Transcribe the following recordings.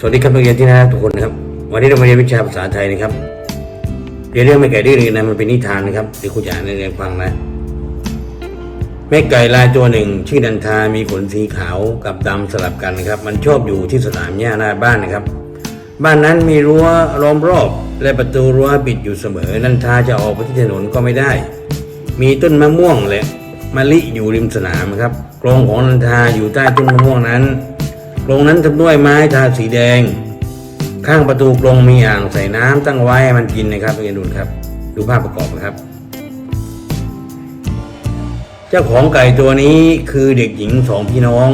สวัสดีครับนักเรียนที่น่ารักทุกคนนะครับ วันนี้เรามาเรียนวิชาภาษาไทยนะครับเรียนเรื่องไม่ไก่ดื้อเรียนะมันเป็นนิทานนะครับเดี๋ยวครูจะอ่านให้เรียนฟังนะแม่ไก่ลายตัวหนึ่ง ชื่อดันทามีขนสีขาวกับดำสลับกันนะครับ มันชอบอยู่ที่สนามหญ้าหน้าบ้านนะครับ บ้านนั้นมีรั้วล้อมรอบ และประตูรั้วปิดอยู่เสมอนันทาจะออกไปที่ถนนก็ไม่ได้ มีต้นมะม่วงและมะลิอยู่ริมสนามครับกรงของนันทาอยู่ใต้ต้นมะม่วงนั้น กรงนั้นทำด้วยไม้ทาสีแดง ข้างประตูกรงมีอ่างใส่น้ำตั้งไว้ให้มันกินนะครับเรียนดูครับ ดูภาพประกอบนะครับ เจ้าของไก่ตัวนี้คือเด็กหญิงสองพี่น้อง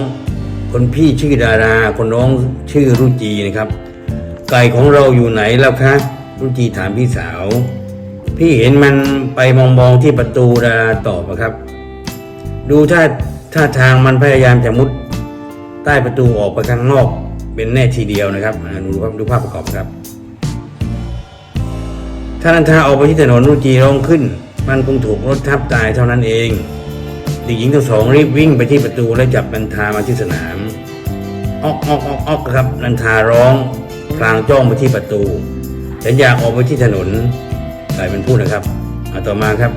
คนพี่ชื่อดารา คนน้องชื่อรุจีนะครับ ไก่ของเราอยู่ไหนแล้วคะรุจีถามพี่สาว พี่เห็นมันไปมองๆที่ประตูดาราตอบนะครับ ดูท่าท่าทางมันพยายามจะมุด ใต้ประตูออกไปข้างนอกเป็นแน่ทีเดียวนะครับดูครับดูภาพประกอบครับถ้านันทาออกไปที่ถนนรุจีร้องขึ้น มันคงถูกรถทับตายเท่านั้นเองเด็กหญิงทั้งสองรีบวิ่งไปที่ประตูและจับนันทามาที่สนามออกออกออกออกครับนันทาร้องพลางจ้องไปที่ประตูฉันอยากออกไปที่ถนนไก่มันพูดนะครับ ต่อมาครับ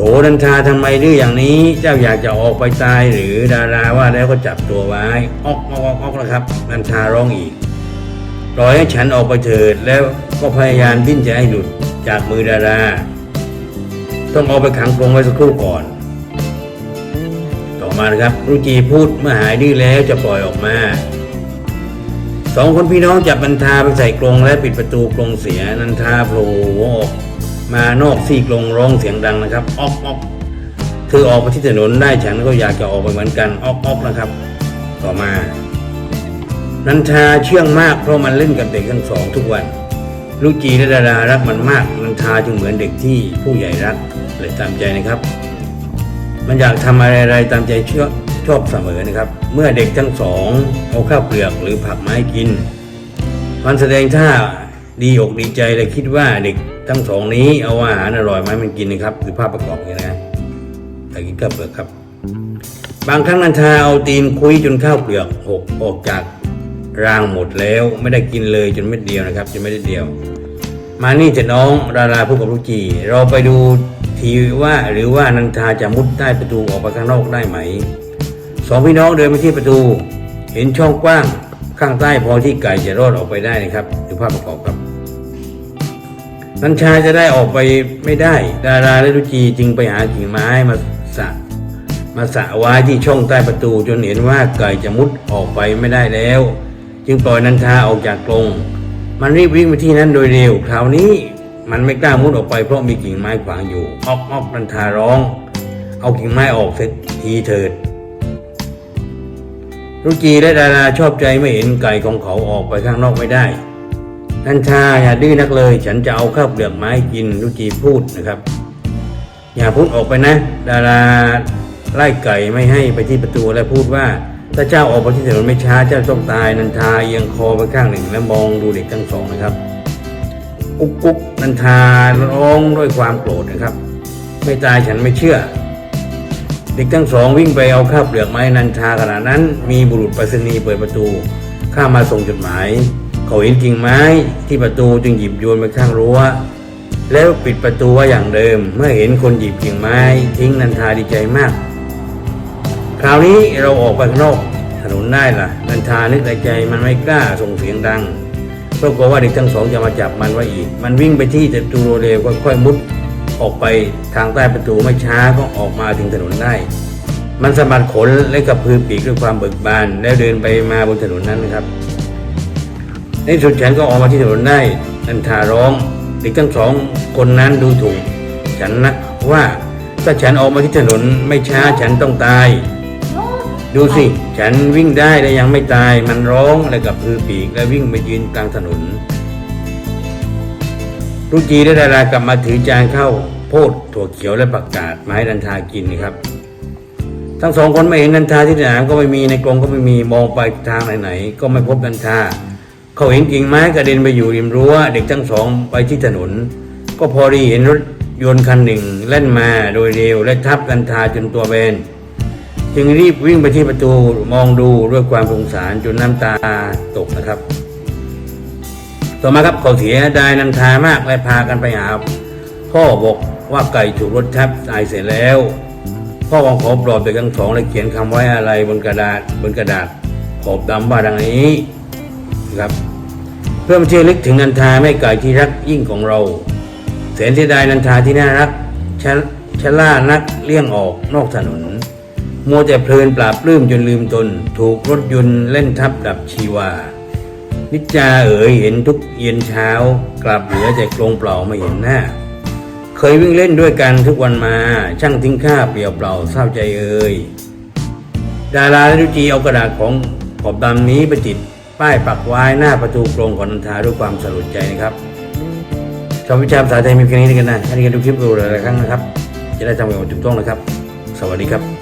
โถนันทาทำไมดื้ออย่างนี้ เจ้าอยากจะออกไปตายหรือดาราว่าแล้วก็จับตัวไว้ออกออกออกออกนะครับ นันทาร้องอีกปล่อยให้ฉันออกไปเถิดแล้วก็พยายามดิ้นจะให้หลุดจากมือดารา ต้องเอาไปขังกรงไว้สักครู่ก่อน ต่อมานะครับรุจีพูดเมื่อหายดื้อแล้วจะปล่อยออกมาสองคนพี่น้องจับนันทาไปใส่กรงและปิดประตูกรงเสียนันทาโผล่ออก มานอกซี่กรงร้องเสียงดังนะครับออกออกเธอออกไปที่ถนนได้ฉันก็อยากจะออกไปเหมือนกันออกออกนะครับ ต่อมา นันทาเชื่องมากเพราะมันเล่นกับเด็กทั้งสองทุกวัน ลูกจีและดารารักมันมากนันทาจึงเหมือนเด็กที่ผู้ใหญ่รักเลยตามใจนะครับ มันอยากทำอะไรๆตามใจเชื่อชอบเสมอนะครับ เมื่อเด็กทั้งสองเอาข้าวเปลือกหรือผักไมาให้กิน มันแสดงท่าดีอกดีใจเลยคิดว่าเด็ก ทั้งสองนี้เอาอาหารอร่อยมาให้มันกินนะครับคือภาพประกอบอย่างนี้นะแต่กินข้าวเปลือกครับ บางครั้งนันทาเอาตีนคุยจนข้าวเปลือกหกออกจากรางหมดแล้ว ไม่ได้กินเลยจนเม็ดเดียวนะครับจนไม่ได้เดียว มานี่จะน้องดาราพูดกับลูกจี เราไปดูทีว่าหรือว่านันทาจะมุดใต้ประตูออกไปข้างนอกได้ไหมสองพี่น้องเดินไปที่ประตู เห็นช่องกว้างข้างใต้พอที่ไก่จะรอดออกไปได้นะครับดูภาพประกอบครับ นันชาจะได้ออกไปไม่ได้ ดาราและลูจีจึงไปหากิ่งไม้มาสะมาสะไว้ที่ช่องใต้ประตูจนเห็นว่าไก่จะมุดออกไปไม่ได้แล้ว จึงปล่อยนันทาออกจากกรงมันรีบวิ่งไปที่นั้นโดยเร็วคราวนี้มันไม่กล้ามุดออกไปเพราะมีกิ่งไม้ขวางอยู่ออกออกนันทาร้อง เอากิ่งไม้ออกเสียทีเถิดรุจีและดาราชอบใจไม่เห็นไก่ของเขาออกไปข้างนอกไม่ได้ นันทาอย่าดื้อนักเลย ฉันจะเอาข้าวเปลือกไม้กินรุจีพูดนะครับ อย่าพูดออกไปนะ ดาราไล่ไก่ไม่ให้ไปที่ประตูและพูดว่าถ้าเจ้าออกไปที่ถนนไม่ช้าเจ้าต้องตายนันทาเอียงคอไปข้างหนึ่งและมองดูเด็กทั้งสองนะครับ กุ๊กกุ๊กนันทาร้องด้วยความโกรธนะครับ ไม่ตายฉันไม่เชื่อ เด็กทั้งสองวิ่งไปเอาข้าวเปลือกไม้นันทาขณะนั้น มีบุรุษไปรษณีย์เปิดประตู ข้ามาส่งจดหมาย เขาเห็นกิ่งไม้ที่ประตูจึงหยิบโยนไปข้างรั้ว แล้วปิดประตูไว้อย่างเดิม เมื่อเห็นคนหยิบกิ่งไม้ทิ้งนันทาดีใจมาก คราวนี้เราออกไปข้างนอกถนนได้ล่ะ นันทานึกในใจมันไม่กล้าส่งเสียงดังเพราะกลัวว่าเด็กทั้งสองจะมาจับมันไว้อีก มันวิ่งไปที่ประตูเร็วค่อยๆมุดออกไปทางใต้ประตูไม่ช้าก็ออกมาถึงถนนได้ มันสะบัดขนและกระพือปีกด้วยความเบิกบาน แล้วเดินไปมาบนถนนนั้นครับ ในสุดฉันก็ออกมาที่ถนนได้นันทาร้องเด็กทั้งสองคนนั้นดูถูก ฉันนะว่าถ้าฉันออกมาที่ถนนไม่ช้าฉันต้องตาย ดูสิ ฉันวิ่งได้และยังไม่ตายมันร้องและกับพือปีกและวิ่งไปยืนกลางถนนรุจีและดารากลับมาถือจานข้าวโพดถั่วเขียวและผักกาดมาให้นันทากินครับ ทั้งสองคนไม่เห็นนันทาที่สนามก็ไม่มีในกรงก็ไม่มีมองไปทางไหนๆก็ไม่พบนันทา เขาเห็นกิ่งไม้กระเด็นไปอยู่ริมรั้วเด็กทั้งสองไปที่ถนน ก็พอดีเห็นรถยนต์คันหนึ่งแล่นมาโดยเร็วและทับนันทาจนตัวแบนจึงรีบวิ่งไปที่ประตูมองดูด้วยความสงสารจนน้ำตาตกนะครับ ต่อมาครับเขาเสียดายนันทามากและพากันไปหาพ่อบอกว่าไก่ถูกรถทับตายเสร็จแล้ว พ่อของขอปลอบเด็กทั้งสองและเขียนคำไว้อะไรบนกระดาษบนกระดาษขอบดำว่าดังนี้ ครับ เพื่อมาเชื่อลึกถึงนันทาแม่ไก่ที่รักยิ่งของเราแสนเสียดายนันทาที่น่ารักชะชะล่านักเลี่ยงออกนอกถนนมัวแต่เพลินปราบปลื้มจนลืมตน ถูกรถยนต์เล่นทับดับชีวา นิจจาเอ๋ยเห็นทุกเย็นเช้ากลับเหลือแต่โครงเปล่าไม่เห็นหน้า เคยวิ่งเล่นด้วยกันทุกวันมาช่างทิ้งค่าเปลี่ยวเปล่าเศร้าใจเอ่ยดาราและดุจีเอากระดาษของขอบดำนี้ไปติด ป้ายปักไว้หน้าประตูกรงของนันทาด้วยความสลดใจนะครับชาววิชาภาษาไทยมีแค่นี้กันนะถ้าที่กันดูคลิปดูหลายๆครั้งนะครับ จะได้ทำอย่างถูกต้องนะครับ สวัสดีครับ